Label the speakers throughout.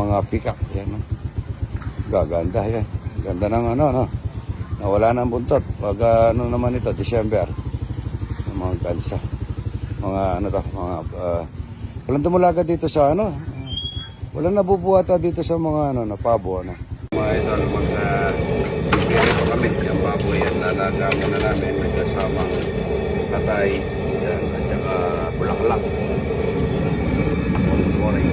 Speaker 1: Mga pick-up. Yan. No? Gaganda yan. Ganda ng ano, no? Nawala na ang buntot. Pag ano naman ito, December. Mga gansa. Mga ano to, mga... Uh, walang tumulaga dito sa ano. Walang nabubuhata dito sa mga ano, na pabo, ano. Mga idol, mag... Uh, ito kami. Yung baboy yan, lalaga muna namin. May kasamang patay. Yan, at saka bulaklak. Good morning.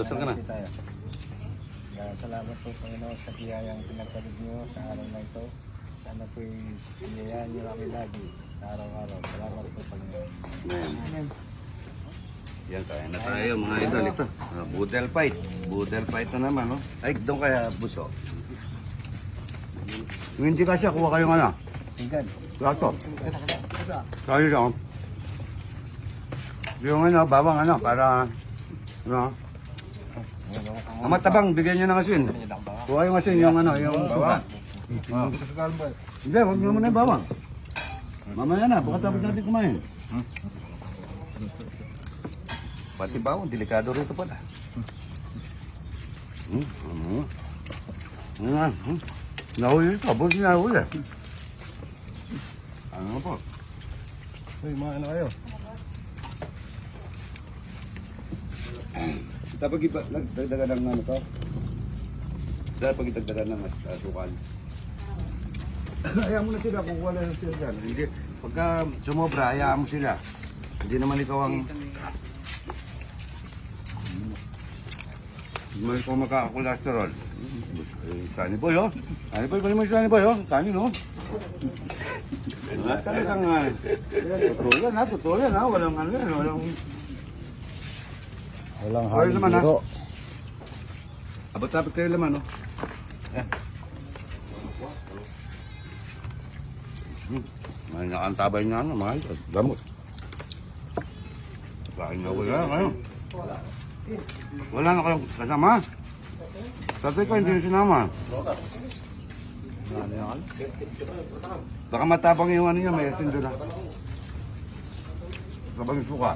Speaker 1: Dasal ka na.
Speaker 2: Kasi tayo. Kaya salamat po Panginoon sa biyayang pinagkalog niyo sa araw na ito. Biyayaan niyo kami lagi araw-araw. Salamat po Panginoon.
Speaker 1: Amen. Yan, kaya na tayo mga idol. Ito, ah, budel fight. Budel fight na naman, no? Ay, doon kaya, buso. Kung hindi kasi, kuha kayo nga na.
Speaker 2: Tinggan.
Speaker 1: Plato. Kaya lang. Yung ano, bawang ano, para, ano, ang matabang, bigyan nyo ng asin. Kuha yung asin, yung ano, yung suka. Hindi, huwag nyo muna yung bawang. Mamaya na, pagkatapos natin kumain. Pati bawang, delikado rito pala. Hmm, ano? Ano? Hmm. Nahuli ito, buti nahuli. Ano po?
Speaker 2: Uy, mga ano kayo?
Speaker 1: Dapat iba, nagdagdagan ng ano to? Dapat itagdagan ng uh, sukal. Hayaan mo na sila kung wala na sila dyan. Hindi, pagka sumobra, hayaan mo sila. Hindi naman ikaw ang... Hindi mo ikaw makaka-cholesterol. Eh, Sunny boy, oh. Sunny boy, kunin mo yung sunny boy, oh. Sunny, no? Ah, Talagang, ah, totoo yan, ha? Totoo yan, ha? Walang ano yan, walang...
Speaker 2: Walang
Speaker 1: Oil naman, ha? Abot-abot kayo laman, no? Yan. Hmm. May nakantabay na ano, mga. Gamot. Kain na wala kayo. Wala na kayong kasama. Tatay ko hindi na sinama. Baka matapang yung ano niya, may asin doon na. Sabang yung suka.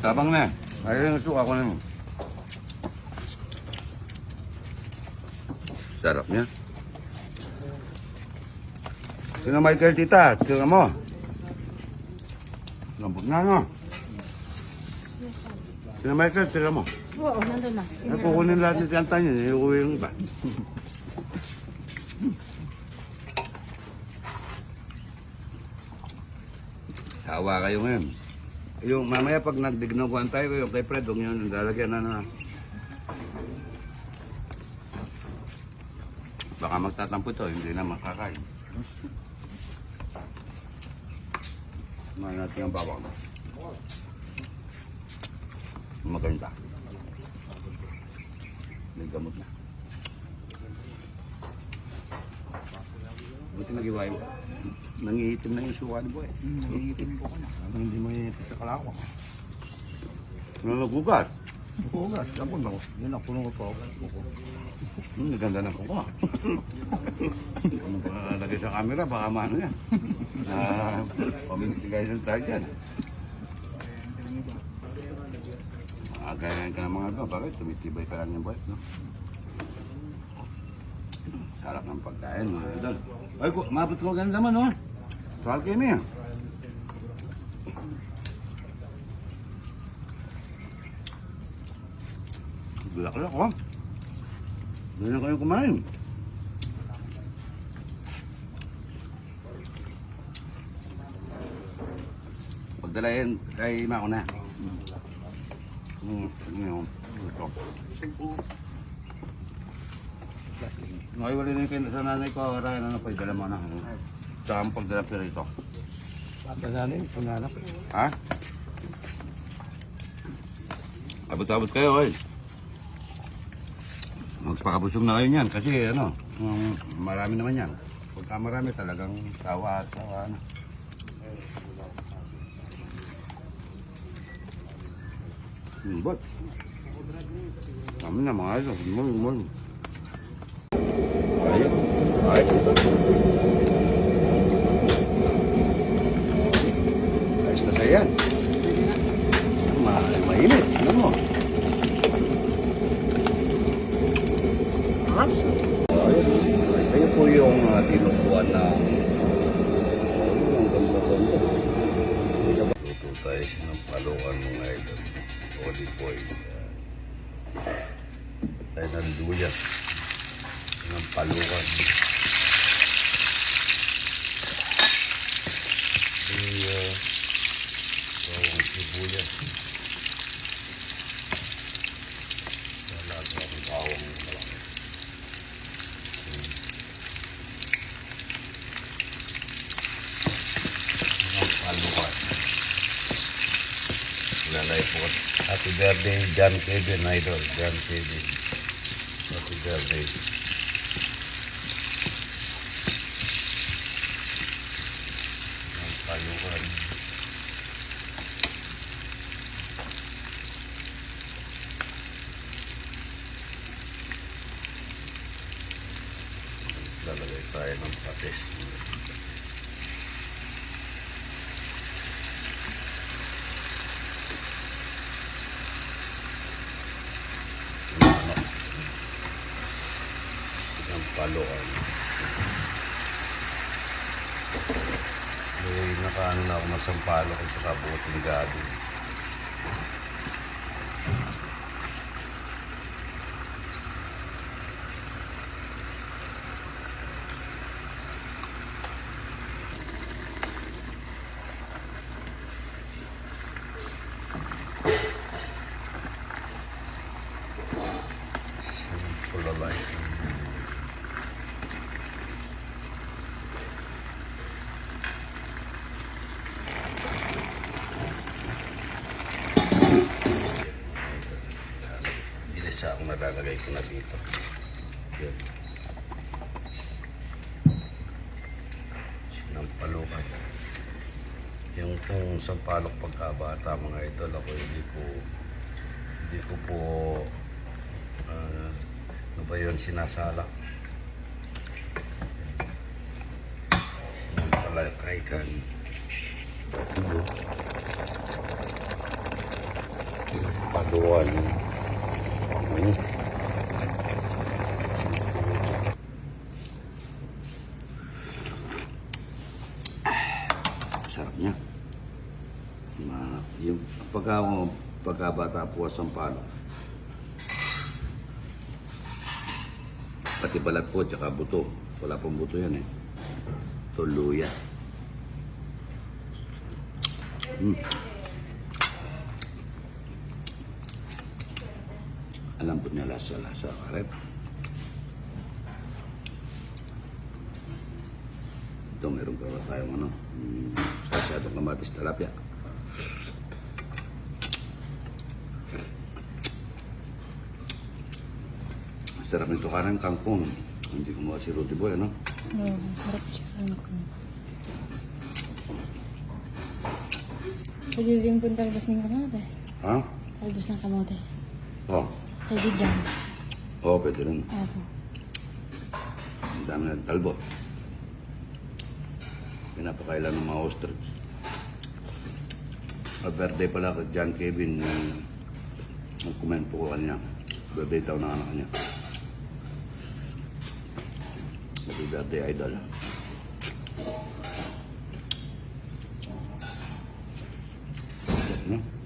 Speaker 1: Tabang na. Ayun yung suka ko na mo. Sarap niya. Sino Michael tita? Sino mo? Lambot na no? Sino Michael? Sino mo?
Speaker 3: Oo, nandun na.
Speaker 1: Ay, kukunin lahat ng tiyanta niya. Iuwi yung iba. Sawa kayo ngayon. Yung mamaya pag nagdignukuhan tayo, yung kay Fred, huwag nyo nang lalagyan na na. Magtatampo to, hindi na makakain. Kumain natin ang bawang. Maganda. May gamot na. Buti nag-iway mo. Nangihitim na yung suka ni Boy.
Speaker 2: Nangihitim ko na. Hindi mo ihitin sa kalako.
Speaker 1: Ano
Speaker 2: Bukas, sabon ako. Yun ako, puno ko po.
Speaker 1: Hmm, ganda ng kuko. Nalagay sa camera? Baka maano yan. Ah, pamimitigayan tayo dyan. Ganyan ka ng mga ito. Bakit? Tumitibay ka lang yung boy, no? Sarap ng pagkain, mga idol. Ay, mabot ko ganun naman, no? Sahal kayo niya. Bulak-lak, oh. Doon na kayo kumain. Pagdalayan kay Mako na. Hmm, yun. Ito. Ngayon wala na kayo sa nanay ko, Ryan, ano pa, dala mo na. Tsaka ang pagdala pero ito.
Speaker 2: Pagkananin, panganap.
Speaker 1: Ha? Abot-abot kayo, oy. Magpakabusog na kayo niyan kasi ano, um, marami naman yan. Pagka marami talagang tawa at tawa na. Hmm, bot. Kami na mga morning, good morning. Ayun. Ayun. Ito po yung uh, tinupuan na ang ganda-ganda. Luto tayo ng palukan mga idol. Olive oil. Tayo ng luya. Ng palukan. Luya. Bawang sibuyas. Salat ng bawang malaki. ng palukan. Lalay po. Happy birthday, John Kevin, idol. John Kevin. Happy birthday. Ng palukan. Lalagay tayo ng patis. ng ano, paluan. May nakaano na ako ng sampalok at saka buting gabi. Ginisa akong nalalagay ko na dito. Yun. Sinampalukan. Yung kung sampalok pagkabata mga idol ako hindi ko hindi ko po ah, ano ba yun sinasala yung palakaikan paluan ano sarap niya. Ma, yung pagka pagkabata po sa palo pati balat po tsaka buto. Wala pong buto yan eh. Tuluya. Mm. Alam po niya lasa lasa karet ito meron pa ba tayong ano sasadong kamatis talapia sarap nito karang kangkong hindi ko si Rudy Boy ano
Speaker 3: Oo, sarap siya. Pwede din po talbos ng kamote.
Speaker 1: ha?
Speaker 3: Talbos ng kamote.
Speaker 1: oh
Speaker 3: Pwede dyan.
Speaker 1: Oo, pwede rin.
Speaker 3: Opo.
Speaker 1: Ang dami na talbo. Pinapakailan ng mga ostrich. Ang birthday pala kay John Kevin. Yung, ang comment po ko kanya. Birthday daw ng anak niya. Happy birthday, idol. Ano?